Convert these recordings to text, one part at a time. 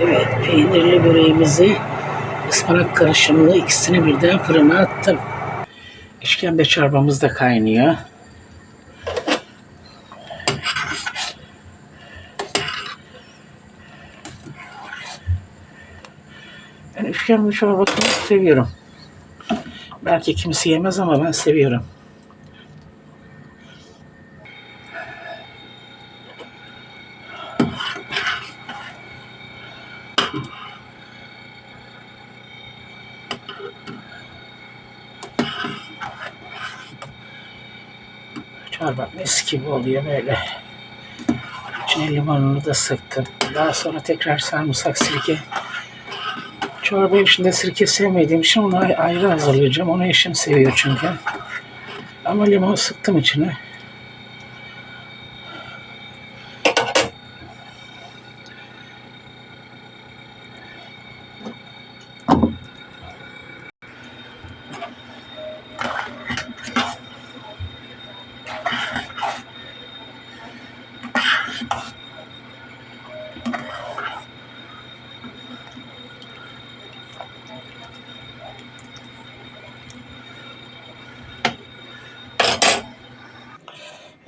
Evet, peynirli böreğimizi ıspanak karışımlı ikisini birden fırına attım. İşkembe çorbamız da kaynıyor. Ben işkembe çorbasını seviyorum. Belki kimse yemez ama ben seviyorum. Çorba mis gibi oluyor böyle. İçine limonunu da sıktım. Daha sonra tekrar sarımsak sirke. Çorba içinde sirke sevmediğim için onu ay- ayrı hazırlayacağım. Onu eşim seviyor çünkü. Ama limon sıktım içine.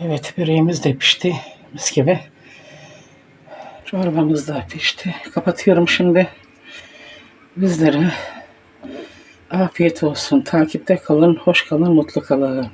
Evet böreğimiz de pişti. Mis gibi. Çorbamız da pişti. Kapatıyorum şimdi. Bizlere afiyet olsun. Takipte kalın, hoş kalın, mutlu kalın.